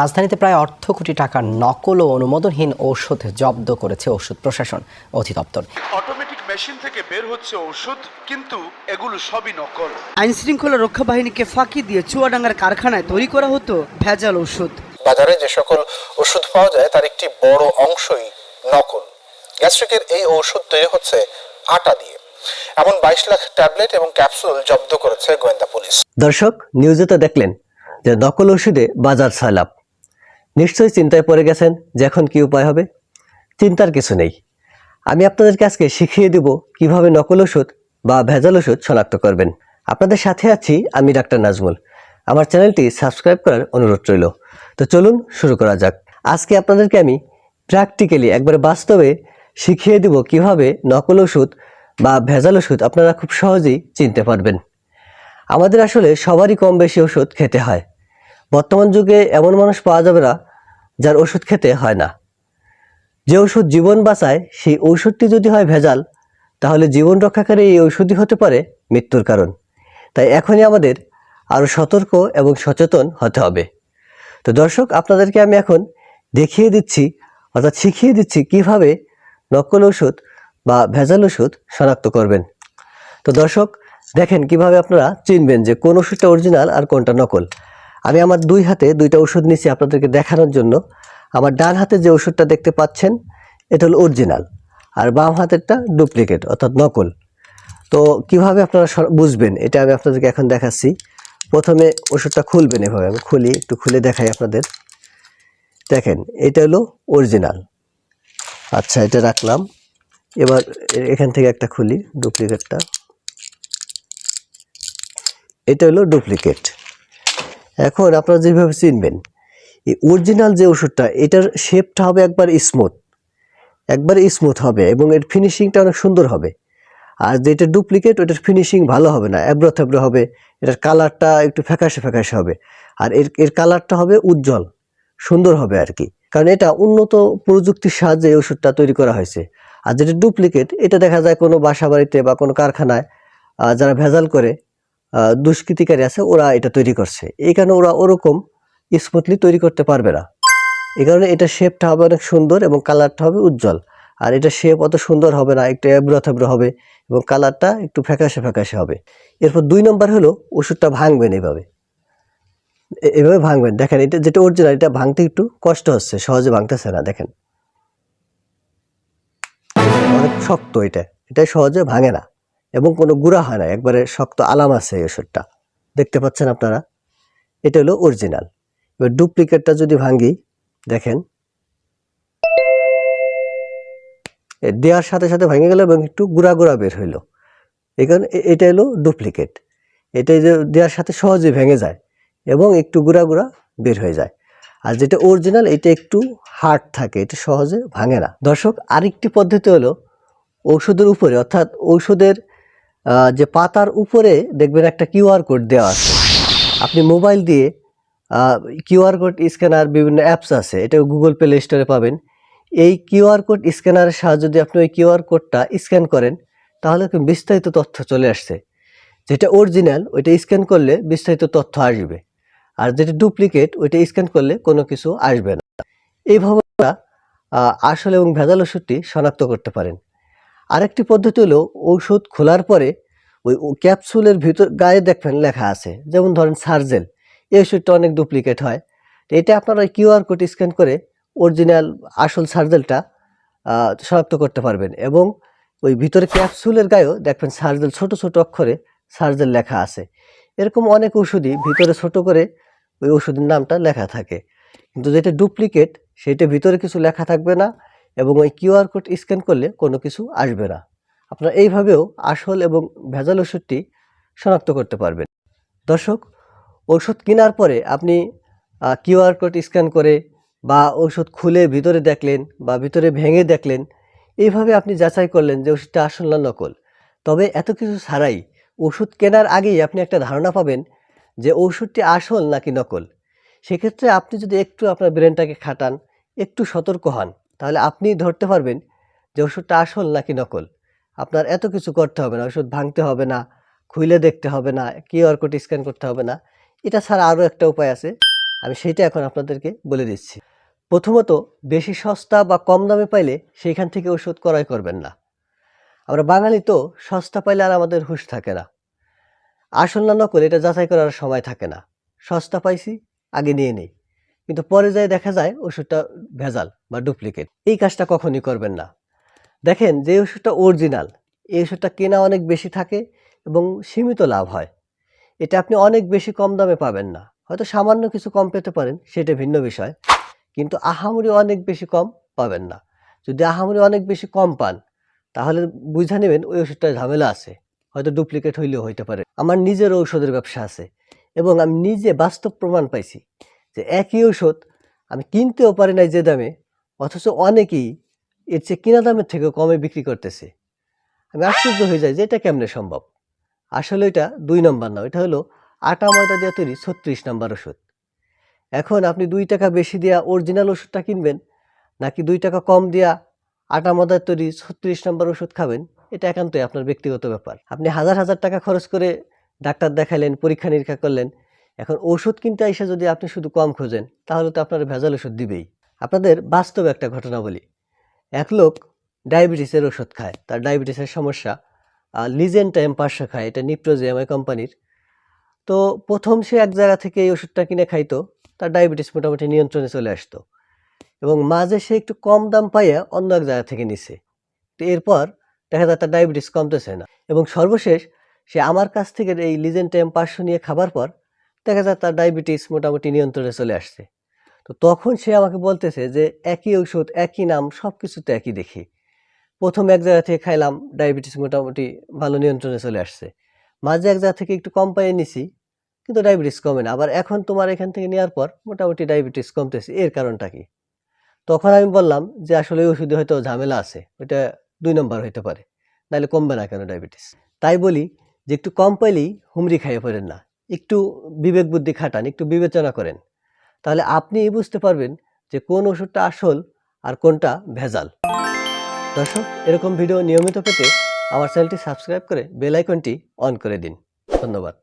রাজধানীতে প্রায় অর্ধ কোটি টাকার নকল ও অনুমোদনহীন ঔষধ জব্দ করেছে ওষুধ প্রশাসন অধিদপ্তর। অটোমেটিক মেশিন থেকে বের হচ্ছে ওষুধ কিন্তু এগুলো সবই নকল। আইন শৃঙ্খলা রক্ষা বাহিনীকে ফাঁকি দিয়ে চুয়াডাঙ্গার কারখানায় তৈরি করা হতো ভেজাল ওষুধ। বাজারে যে সকল ওষুধ পাওয়া যায় তার একটি বড় অংশই নকল। গ্যাস্ট্রিকের এই ঔষধ তৈরি হচ্ছে আটা দিয়ে। এমন বাইশ লাখ ট্যাবলেট এবং ক্যাপসুল জব্দ করেছে গোয়েন্দা পুলিশ। দর্শক নিউজে তো দেখলেন যে নকল ওষুধে বাজার সয়লাভ নিশ্চয়ই চিন্তায় পড়ে গেছেন যে এখন কি উপায় হবে? চিন্তার কিছু নেই। আমি আপনাদেরকে আজকে শিখিয়ে দেব কীভাবে নকল ওষুধ বা ভেজাল ওষুধ শনাক্ত করবেন। আপনাদের সাথে আছি আমি ডাক্তার নাজমুল। আমার চ্যানেলটি সাবস্ক্রাইব করার অনুরোধ রইল। তো চলুন শুরু করা যাক। আজকে আপনাদেরকে আমি প্র্যাকটিক্যালি একবার বাস্তবে শিখিয়ে দেব কীভাবে নকল ওষুধ বা ভেজাল ওষুধ আপনারা খুব সহজেই চিনতে পারবেন। আমাদের আসলে সবারই কম বেশি ওষুধ খেতে হয়। বর্তমান যুগে এমন মানুষ পাওয়া যাবে না যার ওষুধ খেতে হয় না। যে ওষুধ জীবন বাঁচায়, সেই ঔষধটি যদি হয় ভেজাল, তাহলে জীবন রক্ষাকারী এই ঔষধই হতে পারে মৃত্যুর কারণ। তাই এখনই আমাদের আরও সতর্ক এবং সচেতন হতে হবে। তো দর্শক, আপনাদেরকে আমি এখন দেখিয়ে দিচ্ছি, অর্থাৎ শিখিয়ে দিচ্ছি কীভাবে নকল ওষুধ বা ভেজাল ওষুধ শনাক্ত করবেন। তো দর্শক, দেখেন কীভাবে আপনারা চিনবেন যে কোন ওষুধটা অরিজিনাল আর কোনটা নকল। আমি আমার দুই হাতে দুইটা ওষুধ নিচ্ছি আপনাদেরকে দেখানোর জন্য। আমার ডান হাতে যে ওষুধটা দেখতে পাচ্ছেন, এটা হলো অরিজিনাল। আর বাম হাতেরটা ডুপ্লিকেট, অর্থাৎ নকল। তো কীভাবে আপনারা বুঝবেন? এটা আমি আপনাদেরকে এখন দেখাচ্ছি। প্রথমে ওষুধটা খুলবেন এভাবে। আমি খুলি, একটু খুলে দেখাই আপনাদের। দেখেন, এটা হলো অরিজিনাল। আচ্ছা এটা রাখলাম। এবার এখান থেকে একটা খুলি, ডুপ্লিকেটটা। এটা হলো ডুপ্লিকেট। এখন আপনারা যেভাবে চিনবেন, এই অরিজিনাল যে ওষুধটা, এটার শেপটা হবে একবার স্মুথ একবার স্মুথ হবে এবং এর ফিনিশিংটা অনেক সুন্দর হবে। আর যেটা ডুপ্লিকেট ওটার ফিনিশিং ভালো হবে না এবড়ো থেবড়ো হবে, এটার কালারটা একটু ফ্যাকাশে ফ্যাকাশে হবে। আর এর এর কালারটা হবে উজ্জ্বল, সুন্দর হবে আর কি। কারণ এটা উন্নত প্রযুক্তির সাহায্যে এই ওষুধটা তৈরি করা হয়েছে। আর যেটা ডুপ্লিকেট এটা দেখা যায় কোনো বাসা বাড়িতে বা কোনো কারখানায় যারা ভেজাল করে দুষ্কৃতিকারী আছে, ওরা এটা তৈরি করছে। এই কারণে ওরা ওরকম স্মুথলি তৈরি করতে পারবে না। এই কারণে এটা শেপটা হবে অনেক সুন্দর এবং কালারটা হবে উজ্জ্বল। আর এটা শেপ অত সুন্দর হবে না, একটু এবড়ো থেবড়ো হবে এবং কালারটা একটু ফ্যাকাশে ফ্যাকাশে হবে। এরপর দুই নম্বর হলো ওষুধটা ভাঙবেন এইভাবে এ- এভাবে ভাঙবেন। দেখেন, এটা যেটা অরিজিনাল এটা ভাঙতে একটু কষ্ট হচ্ছে, সহজে ভাঙতেছে না, দেখেন। অনেক শক্ত এটা। এটা সহজে ভাঙে না। এবং কোনো গুঁড়া হয় না একবারে শক্ত আলাম আছে এই ওষুধটা। দেখতে পাচ্ছেন আপনারা? এটা হলো অরিজিনাল এবার ডুপ্লিকেটটা যদি ভাঙি দেখেন। দেওয়ার সাথে সাথে ভেঙে গেল এবং একটু গুঁড়া গুঁড়া বের হইল। এই কারণে এটা হলো ডুপ্লিকেট এটা যে দেওয়ার সাথে সহজে ভেঙে যায় এবং একটু গুঁড়া গুঁড়া বের হয়ে যায়। আর যেটা অরিজিনাল এটা একটু হার্ড থাকে, এটা সহজে ভাঙে না। দর্শক, আরেকটি পদ্ধতি হলো ঔষধের উপরে, অর্থাৎ ঔষধের যে পাতার উপরে দেখবেন একটা কিউআর কোড দেওয়া আছে। আপনি মোবাইল দিয়ে কিউআর কোড স্ক্যানার বিভিন্ন অ্যাপস আছে, এটা গুগল প্লে স্টোরে পাবেন। এই কিউআর কোড স্ক্যানারের সাহায্যে যদি আপনি ওই কিউআর কোডটা স্ক্যান করেন, তাহলে বিস্তারিত তথ্য চলে আসছে। যেটা অরিজিনাল, ওইটা স্ক্যান করলে বিস্তারিত তথ্য আসবে। আর যেটা ডুপ্লিকেট, ওইটা স্ক্যান করলে কোনো কিছু আসবে না। এইভাবে আসলে এবং ভেজাল ওষুধটি শনাক্ত করতে পারেন। আরেকটি পদ্ধতি হলো ঔষধ খোলার পরে ওই ক্যাপসুলের ভিতর গায়ে দেখবেন লেখা আছে, যেমন ধরেন সার্জেল। এই ওষুধটা অনেক ডুপ্লিকেট হয়। তো এটা আপনারা কিউআর কোড স্ক্যান করে অরিজিনাল, আসল সার্জেলটা শনাক্ত করতে পারবেন এবং ওই ভিতরে ক্যাপসুলের গায়েও দেখবেন সার্জেল, ছোট ছোট অক্ষরে সার্জেল লেখা আছে। এরকম অনেক ওষুধই ভিতরে ছোট করে ওই ওষুধের নামটা লেখা থাকে। কিন্তু যেটা ডুপ্লিকেট, সেটা ভিতরে কিছু লেখা থাকবে না। এবং ওই কিউআর কোড স্ক্যান করলে কোনো কিছু আসবে না। আপনারা এইভাবেও আসল এবং ভেজাল ওষুধটি শনাক্ত করতে পারবেন। দর্শক, ওষুধ কেনার পরে আপনি কিউআর কোড স্ক্যান করে বা ওষুধ খুলে ভিতরে দেখলেন বা ভিতরে ভেঙে দেখলেন, এইভাবে আপনি যাচাই করলেন যে ওষুধটা আসল না নকল। তবে এত কিছু ছাড়াই ওষুধ কেনার আগেই আপনি একটা ধারণা পাবেন যে ওষুধটি আসল নাকি নকল। সেক্ষেত্রে আপনি যদি একটু আপনার ব্রেনটাকে খাটান, একটু সতর্ক হন। তাহলে আপনি ধরতে পারবেন যে ওষুধটা আসল নাকি নকল। আপনার এত কিছু করতে হবে না, ওষুধ ভাঙতে হবে না খুলে দেখতে হবে না কিউআর কোড স্ক্যান করতে হবে না। এটা ছাড়া আরও একটা উপায় আছে, আমি সেইটা এখন আপনাদেরকে বলে দিচ্ছি। প্রথমত, বেশি সস্তা বা কম দামে পাইলে সেইখান থেকে ওষুধ ক্রয় করবেন না। আমরা বাঙালি তো, সস্তা পাইলে আর আমাদের হুঁশ থাকে না। আসল না নকল, এটা যাচাই করার সময় থাকে না। সস্তা পাইছি, আগে নিয়ে নেই। কিন্তু পরে যায় দেখা যায় ওষুধটা ভেজাল বা ডুপ্লিকেট। এই কাজটা কখনই করবেন না। দেখেন যে ওষুধটা অরিজিনাল, এই ওষুধটা কেনা অনেক বেশি থাকে এবং সীমিত লাভ হয়। এটা আপনি অনেক বেশি কম দামে পাবেন না। হয়তো সামান্য কিছু কম পেতে পারেন, সেটা ভিন্ন বিষয়। কিন্তু আহামরি অনেক বেশি কম পাবেন না। যদি আহামরি অনেক বেশি কম পান, তাহলে বুঝে নেবেন ওই ওষুধটা ঝামেলা আছে। হয়তো ডুপ্লিকেট হইলেও হইতে পারে। আমার নিজের ঔষধের ব্যবসা আছে এবং আমি নিজে বাস্তব প্রমাণ পাইছি। যে একই ঔষধ আমি কিনতেও পারি না যে দামে, অথচ অনেকেই এর চেয়ে কিনা দামের থেকেও কমে বিক্রি করতেছে। আমি আশ্চর্য হয়ে যাই যে এটা কেমনে সম্ভব? আসলে এটা দুই নম্বর না, এটা হলো আটা, ময়দা দিয়ে তৈরি ছত্রিশ নম্বর ওষুধ এখন আপনি দুই টাকা বেশি দেওয়া অরিজিনাল ওষুধটা কিনবেন, নাকি দুই টাকা কম দেওয়া আটা, ময়দার তৈরি ছত্রিশ নম্বর ওষুধ খাবেন, এটা একান্তই আপনার ব্যক্তিগত ব্যাপার। আপনি হাজার হাজার টাকা খরচ করে ডাক্তার দেখালেন পরীক্ষা নিরীক্ষা করলেন এখন ওষুধ কিনতে এসে যদি আপনি শুধু কম খোঁজেন, তাহলে তো আপনার ভেজাল ওষুধ দিবেই। আপনাদের বাস্তব একটা ঘটনা বলি। এক লোক ডায়াবেটিসের ওষুধ খায়, তার ডায়াবেটিসের সমস্যা লিজেন টাইম পাঁচশো খায়, এটা নিপ্রোজিয়াময় কোম্পানির। তো প্রথম সে এক জায়গা থেকে এই ওষুধটা কিনে খাইতো, তার ডায়াবেটিস মোটামুটি নিয়ন্ত্রণে চলে আসতো। এবং মাঝে সে একটু কম দাম পাইয়া অন্য এক জায়গা থেকে নিছে। তো এরপর দেখা যায় তার ডায়াবেটিস কমতেছে না। এবং সর্বশেষ সে আমার কাছ থেকে এই লিজেন টাইম পাঁচশো নিয়ে খাবার পর দেখা যায় তার ডায়াবেটিস মোটামুটি নিয়ন্ত্রণে চলে আসছে। তো তখন সে আমাকে বলতেছে যে, একই ঔষধ, একই নাম সব কিছুতে একই দেখি। প্রথম এক জায়গা থেকে খাইলাম ডায়াবেটিস মোটামুটি ভালো নিয়ন্ত্রণে চলে আসছে। মাঝে এক জায়গা থেকে একটু কম পাইয়ে নিছি, কিন্তু ডায়াবেটিস কমে না। আবার এখন তোমার এখান থেকে নেওয়ার পর মোটামুটি ডায়াবেটিস কমতেছে। এর কারণটা কি? তখন আমি বললাম যে, আসলে ওষুধে হয়তো ঝামেলা আছে। ওইটা দুই নম্বর হইতে পারে। নাহলে কমবে না কেন ডায়াবেটিস তাই বলি যে, একটু কম পাইলেই হুমড়ি খাইয়ে পড়েন না। একটু বিবেক বুদ্ধি খাটান, একটু বিবেচনা করেন। তাহলে আপনি বুঝতে পারবেন যে কোন ওষুধটা আসল আর কোনটা ভেজাল। দর্শক, এরকম ভিডিও নিয়মিত পেতে আমার চ্যানেলটি সাবস্ক্রাইব করে বেল আইকনটি অন করে দিন। ধন্যবাদ।